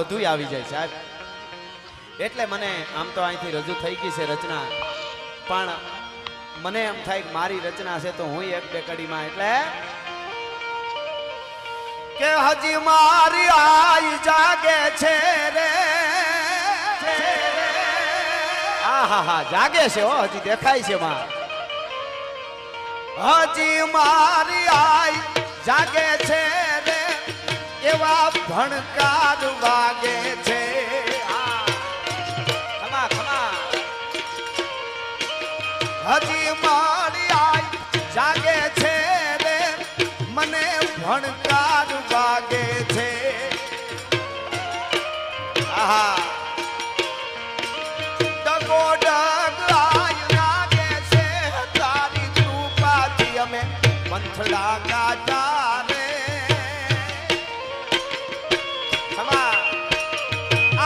બધું આવી જાય સાહેબ. એટલે મને આમ તો અહીંથી રજૂ થઈ ગઈ છે રચના. પણ મને એમ થાય કે મારી રચના છે તો હું એક બે કડીમાં એટલે કે હજી મારી આઈ જાગે છે રે. હા હા હા, જાગે છે હો, હજી દેખાય છે માં. હજી મારી આઈ જાગે છે એવા ભણકાર વાગે છે. હજી મારી આઈ જાગે છે રે. મને ભણકાર વાગે છે. આહા. મંથડા ગાતા